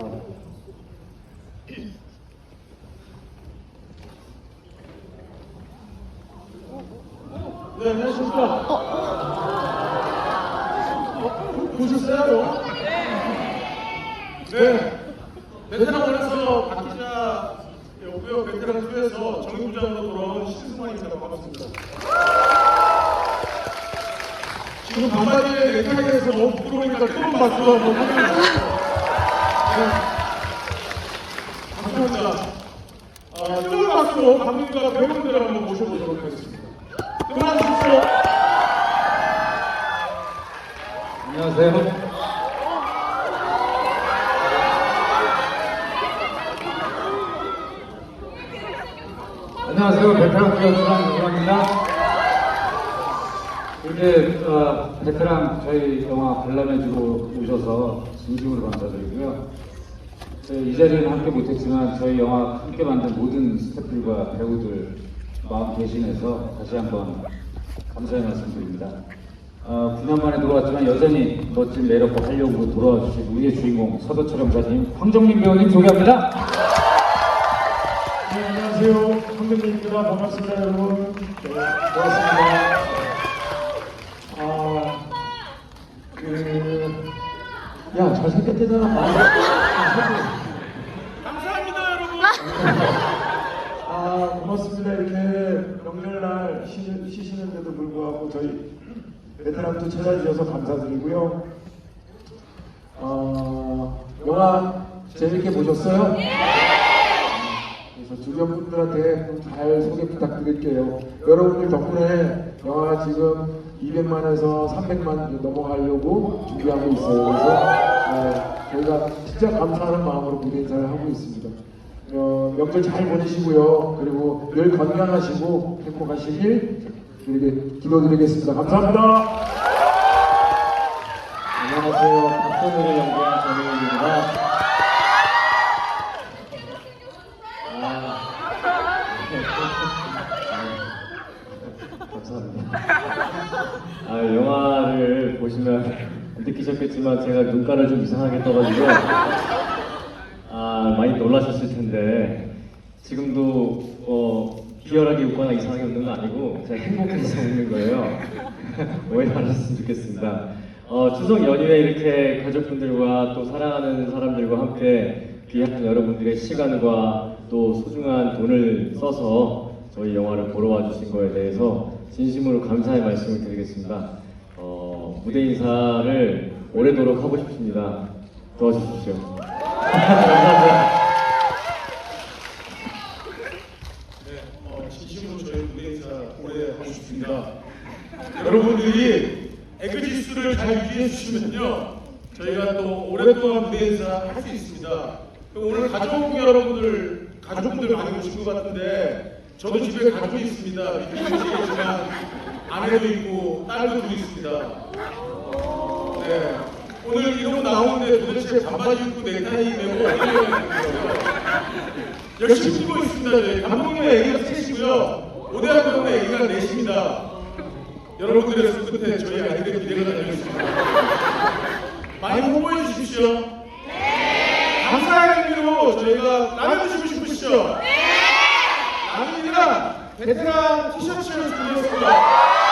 어. 네, 안녕하십니까. 보셨어요? 네. 베테랑 원에서 박기자였고요. 베테랑 2에서 정부장으로 돌아온 신승만입니다. 반갑습니다. 지금 반바지에 넥타이에서 너무 부끄러우니까 조금 맞추라고 하고 감사합니다. 아, 뜨거운 박수로 감독님과 배우분들 한번 모셔보도록 하겠습니다. 그만하십시오. 안녕하세요. 안녕하세요. 베테랑 배우수랑 이광입니다. 이렇게 어, 베테랑 저희 영화 관람해주고 오셔서 진심으로 감사드리고요. 이 자리는 함께 못했지만 저희 영화 함께 만든 모든 스태프들과 배우들 마음 대신해서 다시 한번 감사의 말씀드립니다. 어, 9년 만에 돌아왔지만 여전히 멋진 매력과 활력으로 돌아와 주신 우리의 주인공 서도철 형사님, 황정민 배우님 소개합니다. 네, 안녕하세요. 황정민입니다. 반갑습니다, 여러분. 네, 고맙습니다. 아, 그, 야, 잘생겼대잖아. 감사합니다, 여러분. 아, 고맙습니다. 이렇게 명절날 쉬시는데도 불구하고 저희 베테랑도 찾아주셔서 감사드리고요. 어, 영화 재밌게 보셨어요? 그래서 주변 분들한테 좀잘 소개 부탁드릴게요. 여러분들 덕분에 영화가 지금 200만에서 300만 넘어가려고 준비하고 있어요. 그래서 네, 저희가 진짜 감사하는 마음으로 무대 인사를 하고 있습니다. 어, 명절 잘 보내시고요. 그리고 늘 건강하시고 행복하시길 이렇게 기도드리겠습니다. 감사합니다. 안녕하세요. 박선우를 연기한 전우입니다. 감사합니다. 아, 영화를 보시면 느끼셨겠지만 제가 눈가를 좀 이상하게 떠가지고 아, 많이 놀라셨을 텐데 지금도 어, 비열하게 웃거나 이상하게 웃는 거 아니고 제가 행복해서 웃는 거예요. 오해 말았으면 좋겠습니다. 어, 추석 연휴에 이렇게 가족분들과 또 사랑하는 사람들과 함께 귀한 여러분들의 시간과 또 소중한 돈을 써서 저희 영화를 보러 와주신 거에 대해서 진심으로 감사의 말씀을 드리겠습니다. 어, 무대 인사를 오래도록 하고 싶습니다. 도와주십시오. 감사합니다. 네, 어, 진심으로 저희 무대 인사 오래 하고 싶습니다. 여러분들이 에그지수를 잘 유지해 주시면요, 저희가 또 오랫동안 무대 인사 할 수 있습니다. 오늘 가족 여러분들, 가족분들 많이 오신 것 같은데, 저도 집에 가족이 있습니다. 믿으시겠지만 아내도 있고 딸도 둘 있습니다. 네. 오늘 이러고 나오는데 도대체 반바지 입고 넥타이 메고 어디로 가는 거예요? 열심히 뛰고 있습니다. 저희 감독님의 애기가 셋이고요. 오대학 감독님의 애기가 넷입니다. 여러분들의 손 끝에 저희 아이들의 기대가 달려 있습니다. 많이 홍보해 주십시오. 네. 감사의 의미로 저희가 드시고 싶으시죠? 네. 베테랑 티셔츠를 준비했습니다.